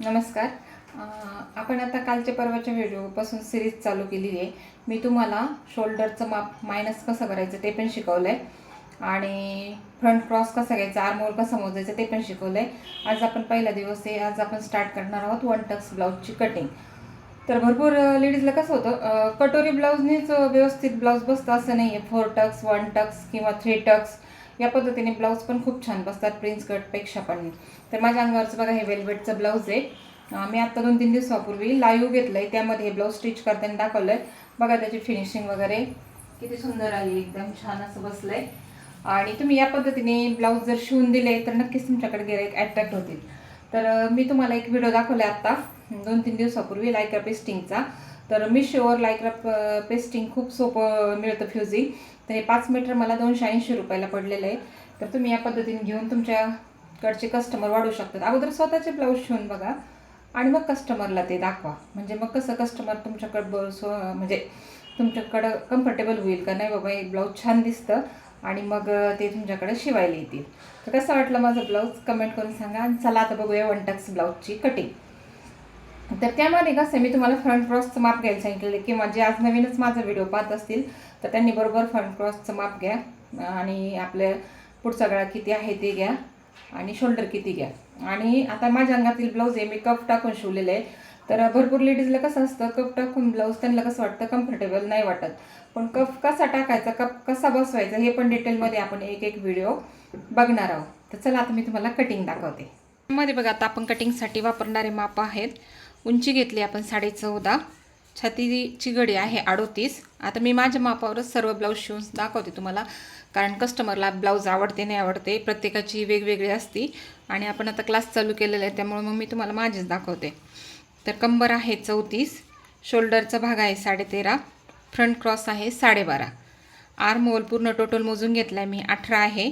नमस्कार. आपण आता कालच्या परवाच्या व्हिडिओपासून सिरीज चालू केलेली आहे मी तुम्हाला शोल्डरचं माप मायनस कसं करायचं ते पण शिकवलं आहे आणि फ्रंट क्रॉस कसा घ्यायचा आर्मोल कसा मोजायचं ते पण शिकवलं आहे आज आपण पहिला दिवस आहे आज आपण स्टार्ट करणार आहोत वन टक्स ब्लाऊजची कटिंग तर भरपूर लेडीजला कसं होतं कटोरी ब्लाऊजनेच व्यवस्थित ब्लाऊज बसतं असं नाही आहे फोर टक्स वन टक्स किंवा थ्री टक्स या पद्धतीने ब्लाऊज पण खूप छान बसतात प्रिन्स कटपेक्षा पण. तर माझ्या अंगावरचं बघा हे वेलवेटचं ब्लाऊज आहे. मी आत्ता दोन तीन दिवसापूर्वी लाईव्ह घेतलं आहे त्यामध्ये हे ब्लाऊज स्टिच करताना दाखवलं आहे बघा त्याची फिनिशिंग वगैरे. किती सुंदर आली एकदम छान असं बसलं आहे आणि तुम्ही या पद्धतीने ब्लाऊज जर शिवून दिले तर नक्कीच तुमच्याकडे गिराईक अट्रॅक्ट होतील. तर मी तुम्हाला एक व्हिडिओ दाखवला आत्ता दोन तीन दिवसापूर्वी लायक्रा पेस्टिंगचा तर मी शुअर लायक्रा पेस्टिंग खूप सोपं मिळतं फ्युजिंग तर हे पाच मीटर मला दोनशे ऐंशी रुपयाला पडलेलं आहे. तर तुम्ही या पद्धतीने घेऊन तुमच्याकडचे कस्टमर वाढवू शकतात. अगोदर स्वतःचे ब्लाऊज शिवून बघा आणि मग कस्टमरला ते दाखवा. म्हणजे मग कसं कस्टमर तुमच्याकडं ब स्व म्हणजे तुमच्याकडं कम्फर्टेबल होईल का? नाही बाबा एक ब्लाऊज छान दिसतं आणि मग ते तुमच्याकडे शिवायला येतील. तर कसं वाटलं माझं ब्लाऊज कमेंट करून सांगा. आणि चला आता बघूया वन टक्स ब्लाऊजची कटिंग तर त्यामध्ये कसं आहे, मी तुम्हाला फ्रंट क्रॉसचं माप घ्यायला सांगितलेलं किंवा जे आज नवीनच माझा व्हिडिओ पाहत असतील तर त्यांनी बरोबर फ्रंट क्रॉसचं माप घ्या. आणि आपल्या पुढचा गळा किती आहे ते घ्या. आणि शोल्डर किती घ्या. आणि आता माझ्या अंगातील ब्लाऊज आहे मी कफ टाकून शिवलेलं आहे. तर भरपूर लेडीजला कसं असतं कप टाकून ब्लाऊज त्यांना कसं वाटतं? कम्फर्टेबल नाही वाटत. पण कफ कसा टाकायचा कप कसा बसवायचा हे पण डिटेलमध्ये आपण एक एक व्हिडिओ बघणार आहोत. तर चला आता मी तुम्हाला कटिंग दाखवते. मध्ये बघा आता आपण कटिंगसाठी वापरणारे माप आहेत. उंची घेतली आपण साडे चौदा. छातीची गडी आहे अडोतीस. आता मी माझ्या मापावरच सर्व ब्लाऊज शिवून दाखवते तुम्हाला. कारण कस्टमरला ब्लाऊज आवडते नाही आवडते प्रत्येकाची वेगवेगळी असती. आणि आपण आता क्लास चालू केलेला आहे त्यामुळे मग मी तुम्हाला माझेच दाखवते. तर कंबर आहे चौतीस. शोल्डरचा भाग आहे साडेतेरा फ्रंट क्रॉस आहे साडेबारा आर्म होल पूर्ण टोटल मोजून घेतला आहे मी अठरा आहे.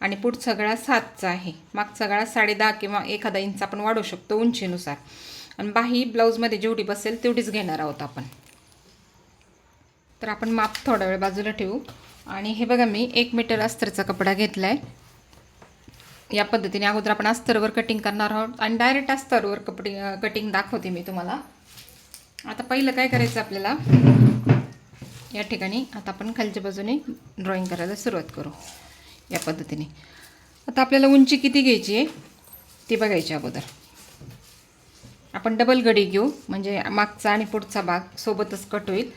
आणि पुढचा गळा सातचा आहे. मागचा गळा साडे दहा किंवा एखादा इंच आपण वाढवू शकतो उंचीनुसार. आणि बाही ब्लाऊजमध्ये जेवढी बसेल तेवढीच घेणार आहोत आपण. तर आपण माप थोडा वेळ बाजूला ठेवू. आणि हे बघा मी एक मीटर अस्तरचा कपडा घेतला आहे या पद्धतीने अगोदर आपण अस्तरवर कटिंग करणार आहोत. आणि डायरेक्ट अस्तरवर कपडे कटिंग दाखवते मी तुम्हाला. आता पहिलं काय करायचं आपल्याला? या ठिकाणी आता आपण खालच्या बाजूने ड्रॉईंग करायला सुरुवात करू. या पद्धतीने. आता आपल्याला उंची किती घ्यायची आहे? ती बघायची अगोदर. आपण डबल गडी घेऊ. म्हणजे मागचा आणि पुढचा भाग सोबतच कट होईल.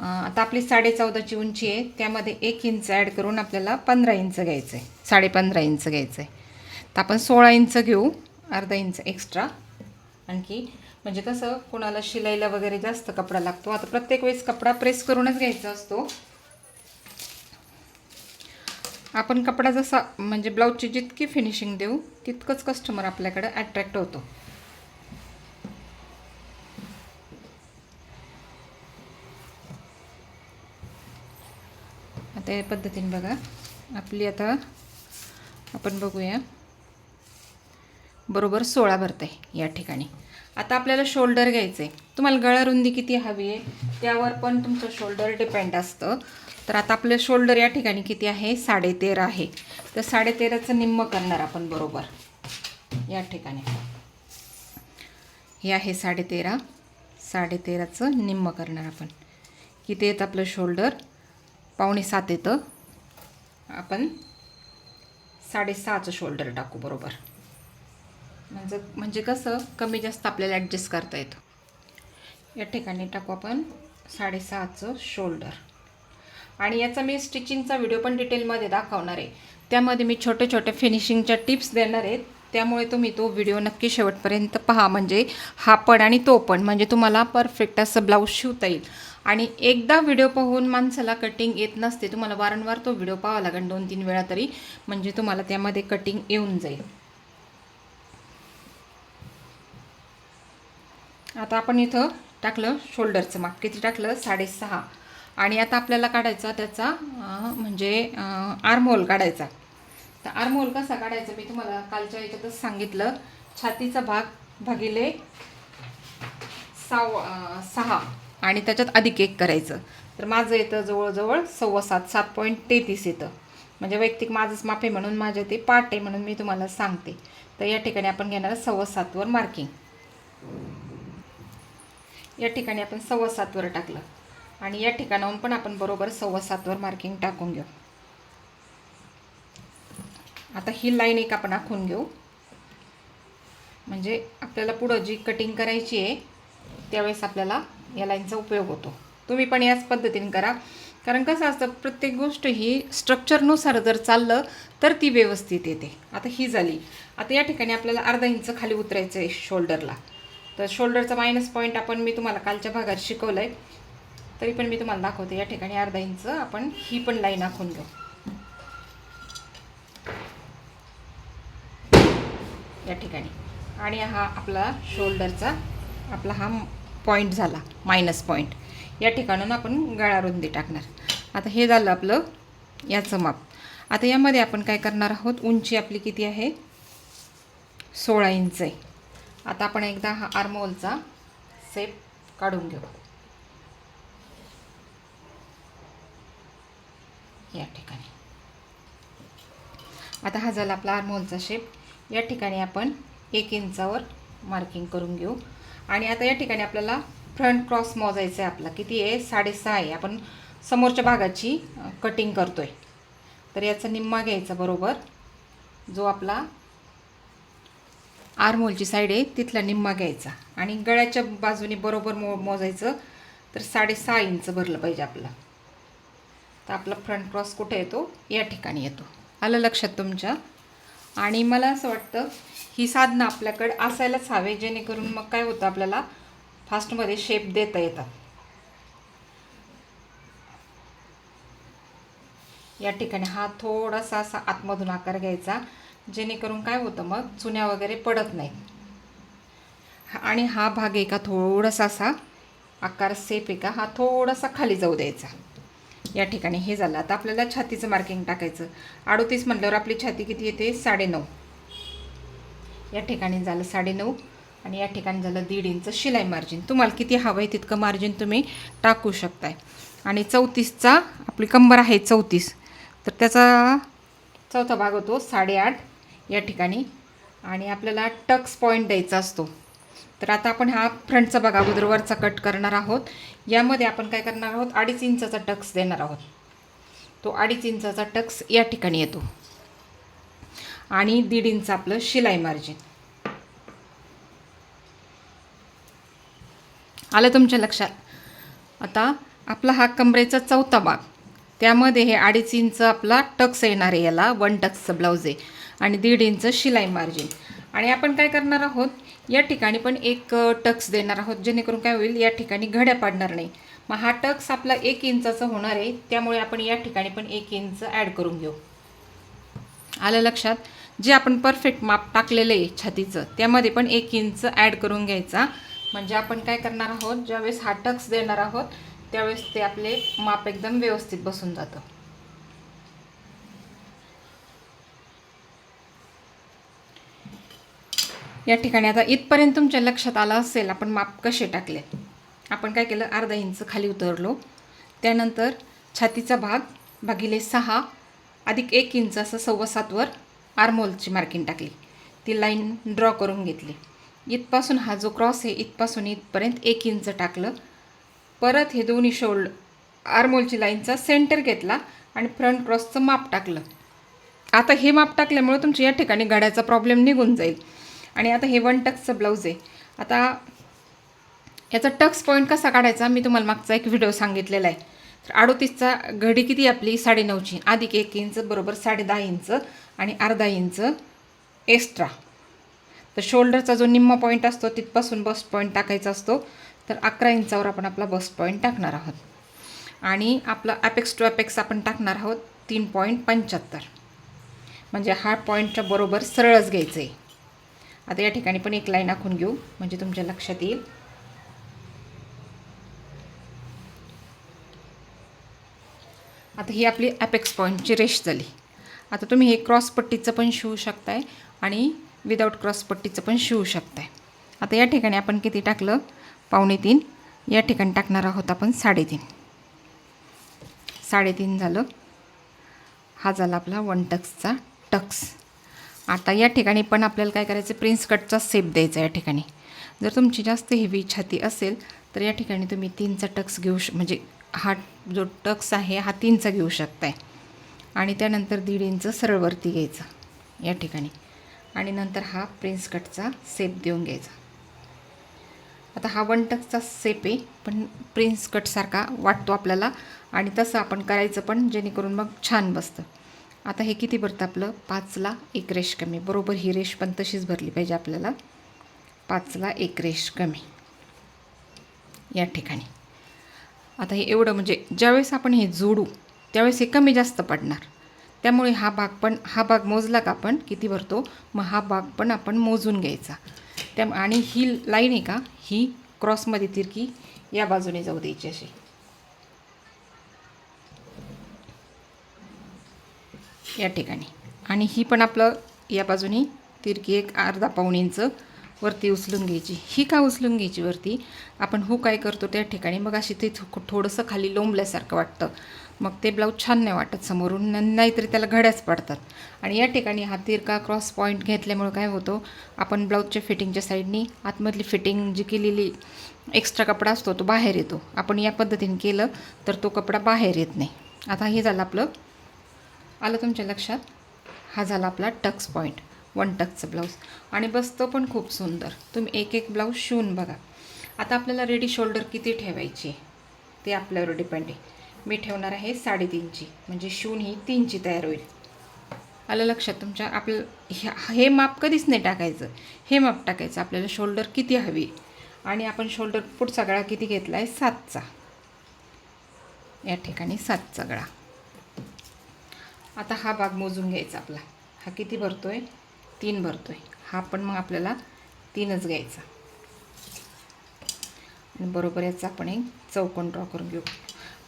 आता आपली साडे चौदाची उंची आहे. त्यामध्ये एक इंच ॲड करून आपल्याला पंधरा इंच घ्यायचं आहे साडे पंधरा इंच घ्यायचं आहे तर आपण सोळा इंच घेऊ. अर्धा इंच एक्स्ट्रा आणखी म्हणजे कसं कोणाला शिलाईला वगैरे जास्त कपडा लागतो. आता प्रत्येक वेळेस कपडा प्रेस करूनच घ्यायचा असतो. आपण कपडा जसा म्हणजे ब्लाऊजची जितकी फिनिशिंग देऊ तितकंच कस्टमर आपल्याकडे अट्रॅक्ट होतो. आता या पद्धतीने बघा. आपली आता आपण बघूया. बरोबर सोळा भरते या ठिकाणी. आता आपल्याला शोल्डर घ्यायचं आहे तुम्हाला गळा रुंदी किती हवी आहे? त्यावर पण तुमचं शोल्डर डिपेंड असतं. तर आता आपलं शोल्डर या ठिकाणी किती आहे? साडेतेरा आहे. तर साडेतेराचं निम्म करणार आपण बरोबर. या ठिकाणी. हे आहे साडेतेरा. साडेतेराचं निम्म करणार आपण. किती येतं आपलं शोल्डर पावणे सात येतं. आपण साडेसहाचं शोल्डर टाकू बरोबर. म्हणजे म्हणजे कसं कमी जास्त आपल्याला ॲडजस्ट करता येतं. या ठिकाणी टाकू आपण साडेसहाचं शोल्डर आणि याचा मी स्टिचिंगचा व्हिडिओ पण डिटेलमध्ये दाखवणार आहे. त्यामध्ये मी छोटे छोटे फिनिशिंगच्या टिप्स देणार आहेत त्यामुळे तुम्ही तो व्हिडिओ नक्की शेवटपर्यंत पहा. म्हणजे हा पण आणि तो पण. म्हणजे तुम्हाला परफेक्ट असं ब्लाऊज शिवता येईल. आणि एकदा व्हिडिओ पाहून माणसाला कटिंग येत नसते तुम्हाला वारंवार तो व्हिडिओ पाहावा लागेल दोन तीन वेळा तरी. म्हणजे तुम्हाला त्यामध्ये कटिंग येऊन जाईल. आता आपण इथं टाकलं शोल्डरचं माप. किती टाकलं? साडेसहा. आणि आता आपल्याला काढायचा त्याचा म्हणजे आर्मोल काढायचा. तर आर्महोल कसा काढायचा? मी तुम्हाला कालच्या याच्यातच सांगितलं. छातीचा भाग भागिले साव सहा. आणि त्याच्यात अधिक एक करायचं. तर माझं येतं जवळजवळ सव्वा सात सात पॉईंट तेहतीस येतं. म्हणजे वैयक्तिक माझंच माप आहे म्हणून माझं ते पाठ आहे म्हणून मी तुम्हाला सांगते. तर या ठिकाणी आपण घेणार सव्वा सातवर मार्किंग या ठिकाणी आपण सव्वा सातवर टाकलं. आणि या ठिकाणाहून पण आपण बरोबर सव्वा सातवर मार्किंग टाकून घेऊ. आता ही लाईन एक आपण आखून घेऊ. म्हणजे आपल्याला पुढं जी कटिंग करायची आहे त्यावेळेस आपल्याला या लाईनचा उपयोग होतो. तुम्ही पण याच पद्धतीने करा. कारण कसं असतं प्रत्येक गोष्ट ही स्ट्रक्चरनुसार जर चाललं तर ती व्यवस्थित येते. आता ही झाली. आता या ठिकाणी आपल्याला अर्धा इंच खाली उतरायचं आहे शोल्डरला तर शोल्डरचा मायनस पॉईंट आपण मी तुम्हाला कालच्या भागात शिकवलं आहे तरी पण मी तुम्हाला दाखवते या ठिकाणी अर्धा इंच आपण ही पण लाईन आखून घेऊ. या ठिकाणी. आणि हा आपला शोल्डरचा आपला हा पॉईंट झाला मायनस पॉईंट या ठिकाणून आपण गळा रुंदी टाकणार. आता हे झालं आपलं याचं माप. आता यामध्ये आपण काय करणार आहोत? उंची आपली किती आहे? सोळा इंच आहे. आता आपण एकदा हा आर्मोलचा सेप काढून घेऊ. या ठिकाणी. आता हा झाला आपला आर्मोलचा शेप या ठिकाणी आपण एक इंचावर मार्किंग करून घेऊ. आणि आता या ठिकाणी आपल्याला फ्रंट क्रॉस मोजायचा आहे आपला. किती आहे? साडेसहा आहे. आपण समोरच्या भागाची कटिंग करतो आहे तर याचा निम्मा घ्यायचा बरोबर. जो आपला आरमोलची साईड आहे तिथला निम्मा घ्यायचा. आणि गळ्याच्या बाजूने बरोबर मो मोजायचं. तर साडेसहा इंच भरलं पाहिजे आपलं. तर आपला फ्रंट क्रॉस कुठे येतो? या ठिकाणी येतो. आलं लक्षात तुमच्या? आणि मला असं वाटतं ही साधनं आपल्याकडे असायलाच हवे जेणेकरून मग काय होतं आपल्याला फास्टमध्ये शेप देता येतात. या ठिकाणी हा थोडासा असा आतमधून आकार घ्यायचा जेणेकरून काय होतं मग चुन्या वगैरे पडत नाही. आणि हा भाग एका थोडासा असा आकार सेप एका हा थोडासा खाली जाऊ द्यायचा. या ठिकाणी हे झालं. आता आपल्याला छातीचं मार्किंग टाकायचं. अडोतीस म्हटल्यावर आपली छाती किती येते? साडेनऊ. या ठिकाणी झालं साडेनऊ आणि या ठिकाणी झालं दीड इंच शिलाई मार्जिन तुम्हाला किती हवं आहे तितकं मार्जिन तुम्ही टाकू शकताय. आणि चौतीसचा आपली कंबर आहे चौतीस. तर त्याचा चौथा भाग होतो साडेआठ या ठिकाणी. आणि आपल्याला टक्स पॉईंट द्यायचा असतो. तर आता आपण हा फ्रंटचा भाग अगोदर वरचा कट करणार आहोत. यामध्ये आपण काय करणार आहोत? अडीच इंचाचा टक्स देणार आहोत. तो अडीच इंचाचा टक्स या ठिकाणी येतो. आणि दीड इंच आपलं शिलाई मार्जिन आलं तुमच्या लक्षात? आता आपला हा कमरेचा चौथा भाग. त्यामध्ये हे अडीच इंच आपला टक्स येणार आहे याला वन टक्सचं ब्लाऊज आहे. आणि दीड इंच शिलाई मार्जिन आणि आपण काय करणार आहोत? या ठिकाणी पण एक टक्स देणार आहोत जेणेकरून काय होईल या ठिकाणी घड्या पाडणार नाही. मग हा टक्स आपला एक इंचाचा होणार आहे त्यामुळे आपण या ठिकाणी पण एक इंच ॲड करून घेऊ. आलं लक्षात? जे आपण परफेक्ट माप टाकलेलं आहे छातीचं त्यामध्ये पण एक इंच ॲड करून घ्यायचा. म्हणजे आपण काय करणार आहोत ज्यावेळेस हा टक्स देणार आहोत त्यावेळेस ते आपले माप एकदम व्यवस्थित बसून जातं. या ठिकाणी आता इथपर्यंत तुमच्या लक्षात आलं असेल आपण माप कसे टाकले? आपण काय केलं? अर्धा इंच खाली उतरलो. त्यानंतर छातीचा भाग भागिले सहा अधिक एक इंच असं सव्वा सातवर आर्मोलची मार्किंग टाकली. ती लाईन ड्रॉ करून घेतली. इथपासून हा जो क्रॉस आहे इथपासून इथपर्यंत एक इंच टाकलं. परत हे दोन्ही शोल्ड आरमोलची लाईनचा सेंटर घेतला आणि फ्रंट क्रॉसचं माप टाकलं. आता हे माप टाकल्यामुळे तुमच्या या ठिकाणी गाड्याचा प्रॉब्लेम निघून जाईल. आणि आता हे वन टक्सचं ब्लाऊज आहे. आता याचा टक्स पॉईंट कसा काढायचा मी तुम्हाला मागचा एक व्हिडिओ सांगितलेला आहे. तर अडोतीसचा घडी किती आपली? साडेनऊची. अधिक एक इंच बरोबर साडे दहा इंच आणि अर्धा इंच एक्स्ट्रा तर शोल्डरचा जो निम्मा पॉईंट असतो तिथपासून बस्ट पॉईंट टाकायचा असतो. तर अकरा इंचावर आपण आपला बस्ट पॉईंट टाकणार आहोत. आणि आपलं अपेक्स टू अपेक्स आपण टाकणार आहोत तीन पॉईंट पंच्याहत्तर. म्हणजे हा पॉईंटच्या बरोबर सरळच घ्यायचं आहे आता या ठिकाणी पण एक लाईन आखून घेऊ म्हणजे तुमच्या लक्षात येईल. आता ही आपली ॲपेक्स पॉईंटची रेश झाली. आता तुम्ही हे क्रॉस पट्टीचं पण शिवू शकताय आणि विदाऊट क्रॉस पट्टीचं पण शिवू शकताय. आता या ठिकाणी आपण किती टाकलं? पावणे तीन. या ठिकाणी टाकणार आहोत आपण साडेतीन. साडेतीन झालं. हा झाला आपला वन टक्सचा टक्स आता या ठिकाणी पण आपल्याला काय करायचं प्रिन्स कटचा सेप द्यायचा या ठिकाणी. जर तुमची जास्त हेवी छाती असेल तर या ठिकाणी तुम्ही तीनचा टक्स घेऊ श म्हणजे हा जो टक्स आहे हा तीनचा घेऊ शकताय. आणि त्यानंतर दीड इंच सरळवरती घ्यायचं या ठिकाणी. आणि नंतर हा प्रिन्स कटचा सेप देऊन घ्यायचा. आता हा वन टक्सचा सेप आहे पण प्रिन्स कटसारखा वाटतो आपल्याला. आणि तसं आपण करायचं पण जेणेकरून मग छान बसतं. आता हे किती भरतं आपलं? पाचला एक रेश कमी. बरोबर ही रेश पण तशीच भरली पाहिजे आपल्याला. पाचला एक रेश कमी. या ठिकाणी. आता हे एवढं म्हणजे ज्यावेळेस आपण हे जोडू त्यावेळेस हे कमी जास्त पडणार. त्यामुळे हा भाग पण हा भाग मोजला का आपण किती भरतो? मग हा भाग पण आपण मोजून घ्यायचा. त्या आणि ही लाईन आहे का? ही क्रॉसमध्ये तिरकी या बाजूने जाऊ द्यायची अशी. या ठिकाणी. आणि ही पण आपलं या बाजूने तिरकी एक अर्धा पाऊण इंच वरती उचलून घ्यायची. ही का उचलून घ्यायची वरती? आपण हो काय करतो त्या ठिकाणी? मग अशी ते थोडंसं खाली लोंबल्यासारखं वाटतं. मग ते ब्लाऊज छान नाही वाटत समोरून नाहीतरी त्याला घड्याच पडतात. आणि या ठिकाणी हा तिरका क्रॉस पॉईंट घेतल्यामुळे काय होतो? आपण ब्लाऊजच्या फिटिंगच्या साईडनी आतमधली फिटिंग जी केलेली एक्स्ट्रा कपडा असतो तो बाहेर येतो. आपण या पद्धतीने केलं तर तो कपडा बाहेर येत नाही. आता हे झालं आपलं आलं तुमच्या लक्षात? हा झाला आपला टक्स पॉईंट वन टक्सचं ब्लाऊज. आणि बसतं पण खूप सुंदर. तुम्ही एक एक ब्लाऊज शिवून बघा. आता आपल्याला रेडी शोल्डर किती ठेवायची ते आपल्यावर डिपेंड आहे. मी ठेवणार आहे साडेतीनची. म्हणजे शिवून ही तीनची तयार होईल. आलं लक्षात तुमच्या? आपलं ह्या- हे माप कधीच नाही टाकायचं. हे माप टाकायचं. आपल्याला शोल्डर किती हवी आणि आपण शोल्डर पुढचा गळा किती घेतला आहे सातचा. या ठिकाणी सातचा गळा. आता हा भाग मोजून घ्यायचा आपला. हा किती भरतो आहे तीन भरतो आहे हा पण मग आपल्याला तीनच घ्यायचा. आणि बरोबर याचा आपण एक चौकोन ड्रॉ करून घेऊ.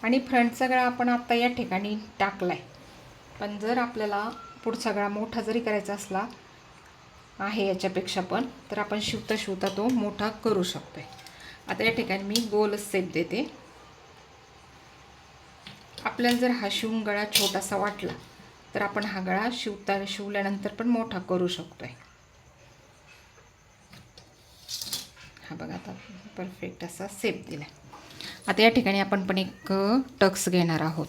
आणि फ्रंटचा गळा आपण आत्ता या ठिकाणी टाकला आहे पण जर आपल्याला पुढचा गळा मोठा जरी करायचा असला आहे याच्यापेक्षा पण तर आपण शिवता शिवता तो मोठा करू शकतो आहे आता या ठिकाणी मी गोल सेप देते. आपल्याला जर हा शिवून गळा छोटासा वाटला तर आपण हा गळा शिवता शिवल्यानंतर पण मोठा करू शकतो आहे हा बघा आता परफेक्ट असा सेप दिला आता या ठिकाणी आपण पण एक टक्स घेणार आहोत.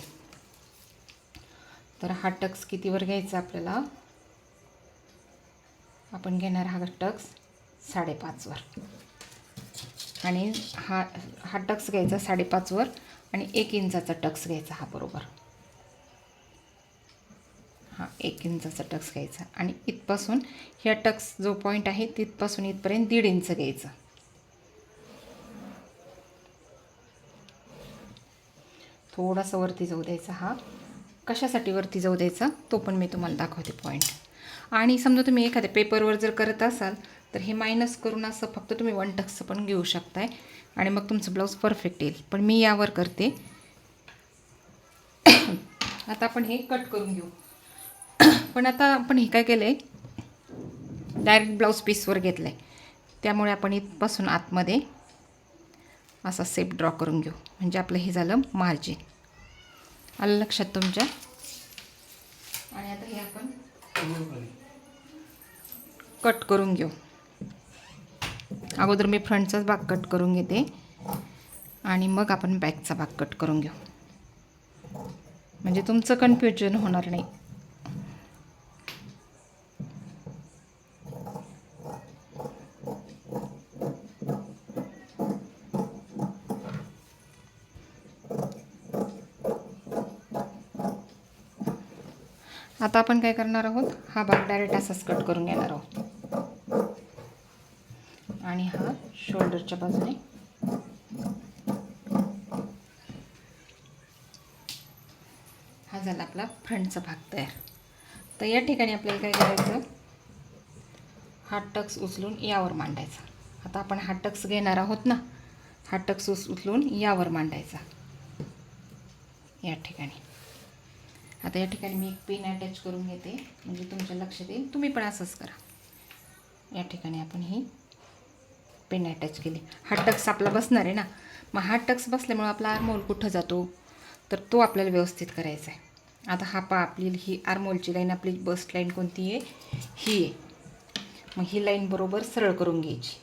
तर हा टक्स कितीवर घ्यायचा आपल्याला? आपण घेणार हा टक्स साडेपाचवर आणि हा हा टक्स घ्यायचा साडेपाचवर आणि एक इंचाचा टक्स घ्यायचा हा बरोबर. एक इंचाचा टक्स घ्यायचा आणि इथपासून ह्या टक्स जो पॉईंट आहे तिथपासून इथपर्यंत दीड इंच घ्यायचं. थोडासा वरती जाऊ द्यायचा हा. कशासाठी वरती जाऊ द्यायचा? तो पण मी तुम्हाला दाखवते पॉईंट आणि समजा तुम्ही एखाद्या पेपरवर जर करत असाल तर हे मायनस करून असं फक्त तुम्ही वन टक्सचं पण घेऊ शकताय. आणि मग तुमचं ब्लाऊज परफेक्ट येईल. पण मी यावर करते. आता आपण हे कट करून घेऊ. पण आता आपण हे काय केलं आहे डायरेक्ट ब्लाऊज पीसवर घेतलं आहे त्यामुळे आपण इथपासून आतमध्ये असा सेप ड्रॉ करून घेऊ. म्हणजे आपलं हे झालं मार्जिन आलं लक्षात तुमच्या? आणि आता हे आपण कट करून घेऊ. अगोदर मी फ्रंटचाच भाग कट करून घेते. आणि मग आपण बॅकचा भाग कट करून घेऊ. म्हणजे तुमचं कन्फ्युजन होणार नाही. आता आपण काय करणार आहोत? हा भाग डायरेक्ट असाच कट करून घेणार आहोत. आणि हा शोल्डरच्या बाजूने. हा झाला आपला फ्रंटचा भाग तयार. तर या ठिकाणी आपल्याला काय करायचं? हा टक्स उचलून यावर मांडायचा. आता आपण हा टक्स घेणार आहोत ना? हा टक्स उच उचलून यावर मांडायचा. या ठिकाणी. आता या ठिकाणी मी एक पेन अटॅच करून घेते. म्हणजे तुमच्या लक्षात येईल. तुम्ही पण असंच करा. या ठिकाणी आपण ही पेन अटॅच केली. हा टक्स आपला बसणार आहे ना? मग हा टक्स बसल्यामुळं आपला आरमोल कुठं जातो? तर तो आपल्याला व्यवस्थित करायचा आहे. आता हा पा आपली ही आरमोलची लाईन आपली बस्ट लाईन कोणती आहे? ही आहे. मग ही लाईन बरोबर सरळ करून घ्यायची.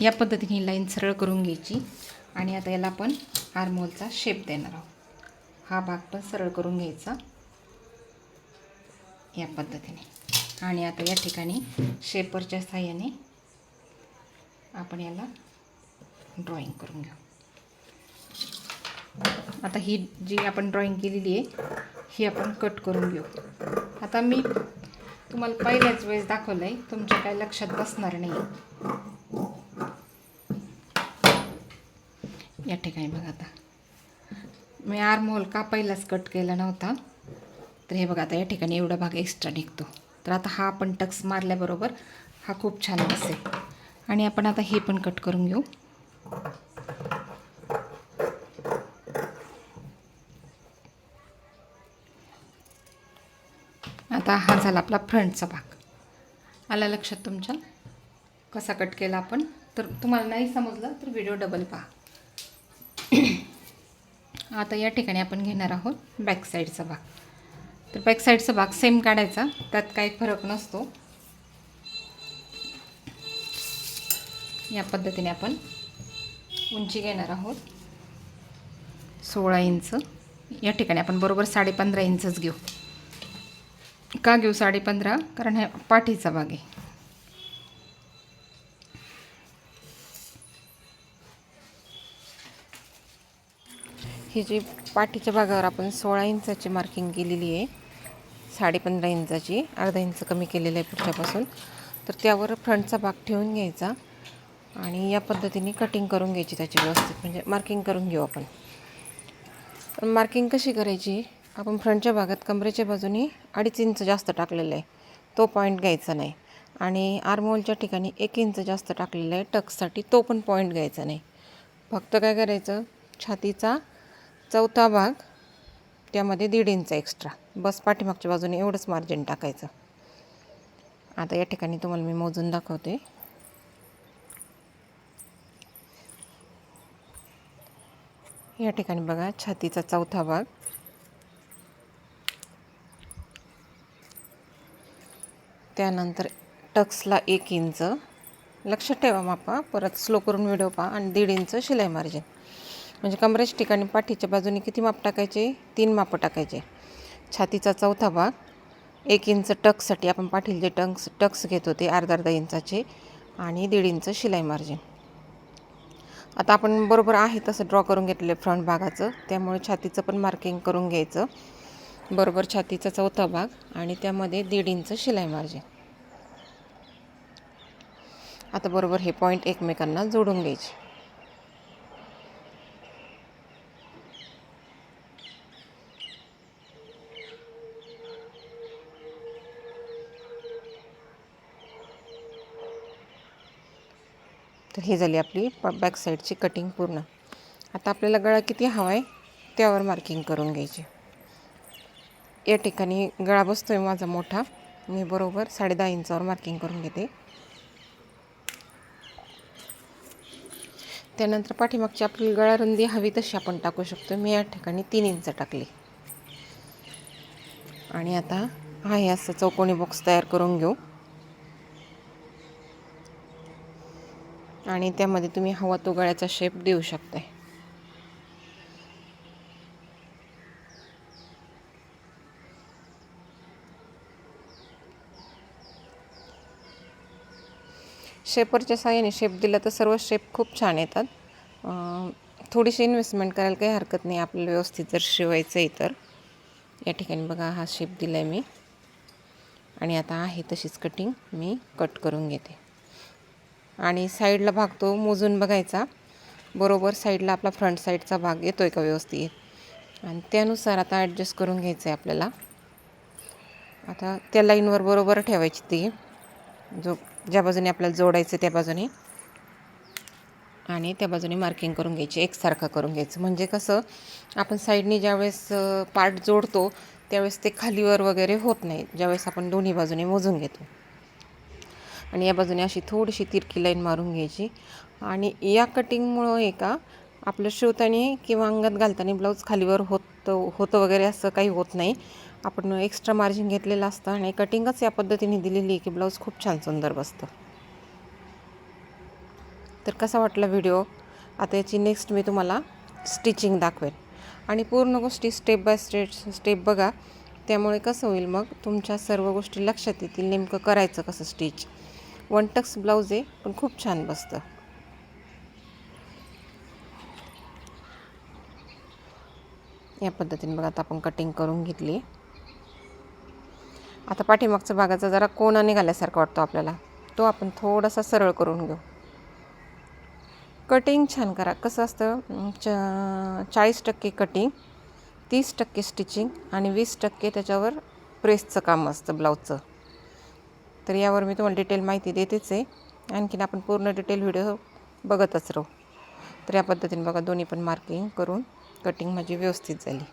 या पद्धतीने ही लाईन सरळ करून घ्यायची. आणि आता याला आपण आर्मोलचा शेप देणार आहोत. हा भाग पण सरळ करून घ्यायचा. या पद्धतीने. आणि आता या ठिकाणी शेपरच्या साह्याने आपण याला ड्रॉईंग करून घेऊ. आता ही जी आपण ड्रॉईंग केलेली आहे ही आपण कट करून घेऊ. आता मी तुम्हाला पहिल्याच वेळेस दाखवलं आहे तुमच्या काही लक्षात बसणार नाही. या ठिकाणी बघा आता. मी आर्महोल का पहिलाच कट केला नव्हता. तर हे बघा आता या ठिकाणी एवढा भाग एक्स्ट्रा निघतो. तर आता हा आपण टक्स मारल्याबरोबर हा खूप छान बसेल आणि आपण आता हे पण कट करून घेऊ. आता हा झाला आपला फ्रंटचा भाग. आला लक्षात तुमच्या? कसा कट केला आपण? तर तुम्हाला नाही समजलं तर व्हिडिओ डबल पहा. आता या ठिकाणी आपण घेणार आहोत बॅक साईडचा भाग. तर बॅक साईडचा भाग सेम काढायचा त्यात काही फरक नसतो. या पद्धतीने आपण उंची घेणार आहोत. सोळा इंच. या ठिकाणी आपण बरोबर साडेपंधरा इंचच घेऊ. का घेऊ साडेपंधरा? कारण हे पाठीचा भाग आहे. ही जी पाठीच्या भागावर आपण सोळा इंचाची मार्किंग केलेली आहे साडेपंधरा इंचाची अर्धा इंच कमी केलेलं आहे पुढच्यापासून तर त्यावर फ्रंटचा भाग ठेवून घ्यायचा आणि या पद्धतीने कटिंग करून घ्यायची त्याची व्यवस्थित म्हणजे मार्किंग करून घेऊ आपण. पण मार्किंग कशी करायची? आपण फ्रंटच्या भागात कमरेच्या बाजूनी अडीच इंच जास्त टाकलेलं आहे तो पॉईंट घ्यायचा नाही. आणि आर्मोलच्या ठिकाणी एक इंच जास्त टाकलेलं आहे टक्ससाठी तो पण पॉईंट घ्यायचा नाही. फक्त काय करायचं? छातीचा चौथा भाग त्यामध्ये दीड इंच एक्स्ट्रा बस पाठीमागच्या बाजूने एवढंच मार्जिन टाकायचं. आता या ठिकाणी तुम्हाला मी मोजून दाखवते. या ठिकाणी बघा छातीचा चौथा भाग. त्यानंतर टक्सला एक इंच. लक्षात ठेवा मापा परत स्लो करून व्हिडिओ पहा आणि दीड इंच शिलाई मार्जिन म्हणजे कमरेच्या ठिकाणी पाठीच्या बाजूने किती माप टाकायचे? तीन मापं टाकायचे. छातीचा चौथा भाग एक इंच टक्ससाठी आपण पाठील जे टक्स टक्स घेत होते अर्धा अर्धा इंचाचे आणि दीड इंच शिलाई मार्जिन. आता आपण बरोबर आहे तसं ड्रॉ करून घेतलेलं फ्रंट भागाचं. त्यामुळे छातीचं पण मार्किंग करून घ्यायचं. बरोबर छातीचा चौथा भाग आणि त्यामध्ये दीड इंच शिलाई मार्जिन. आता बरोबर हे पॉईंट एकमेकांना जोडून घ्यायचे. तर ही झाली आपली बॅक साईडची कटिंग पूर्ण. आता आपल्याला गळा किती हवा आहे त्यावर मार्किंग करून घ्यायची. या ठिकाणी गळा बसतो आहे माझा मोठा. मी बरोबर साडे दहा इंचावर मार्किंग करून घेते. त्यानंतर पाठीमागची आपली गळा रुंदी हवी तशी आपण टाकू शकतो. मी या ठिकाणी तीन इंच टाकली. आणि आता आहे असं चौकोनी बॉक्स तयार करून घेऊ. आणि त्यामध्ये तुम्ही हवा तो गळ्याचा शेप देऊ शकताय. शेपरच्या साह्याने शेप दिला तर सर्व शेप खूप छान येतात. थोडीशी इन्व्हेस्टमेंट करायला काही हरकत नाही. आपल्याला व्यवस्थित जर शिवायचं आहे तर. या ठिकाणी बघा हा शेप दिला आहे मी. आणि आता आहे तशीच कटिंग मी कट करून घेते. आणि साईडला भाग तो मोजून बघायचा. बरोबर साईडला आपला फ्रंट साईडचा भाग येतो आहे का व्यवस्थित? आणि त्यानुसार आता ॲडजस्ट करून घ्यायचं आहे आपल्याला. आता त्या लाईनवर बरोबर ठेवायची ती. जो ज्या बाजूने आपल्याला जोडायचं त्या बाजूने. आणि त्या बाजूने मार्किंग करून घ्यायची एकसारखं करून घ्यायचं. म्हणजे कसं आपण साईडने ज्यावेळेस पार्ट जोडतो त्यावेळेस ते खालीवर वगैरे होत नाही. ज्यावेळेस आपण दोन्ही बाजूने मोजून घेतो. आणि या बाजूने अशी थोडीशी तिरकी लाईन मारून घ्यायची. आणि या कटिंगमुळं हे का आपलं शिवताना किंवा अंगात घालताना ब्लाऊज खालीवर होतं होतं वगैरे असं काही होत नाही. आपण एक्स्ट्रा मार्जिन घेतलेलं असतं आणि कटिंगच या पद्धतीने दिलेली आहे की ब्लाऊज खूप छान सुंदर बसतं. तर कसा वाटला व्हिडिओ आता याची नेक्स्ट मी तुम्हाला स्टिचिंग दाखवेन. आणि पूर्ण गोष्टी स्टेप बाय स्टेप स्टेप बघा. त्यामुळे कसं होईल मग? तुमच्या सर्व गोष्टी लक्षात येतील नेमकं करायचं कसं स्टिच वन टक्स ब्लाऊज आहे पण खूप छान बसतं. या पद्धतीने बघा आता आपण कटिंग करून घेतली. आता पाठीमागचा भागाचा जरा कोणा निघाल्यासारखा वाटतो आपल्याला. तो आपण थोडासा सरळ करून घेऊ. कटिंग छान करा. कसं असतं? च चाळीस टक्के कटिंग तीस टक्के स्टिचिंग आणि वीस टक्के त्याच्यावर प्रेसचं काम असतं ब्लाऊजचं. तर यावर मी तुम्हाला डिटेल माहिती देतेच आहे. आणखीन आपण पूर्ण डिटेल व्हिडिओ बघतच राहू. तर या पद्धतीने बघा दोन्ही पण मार्किंग करून कटिंग माझी व्यवस्थित झाली.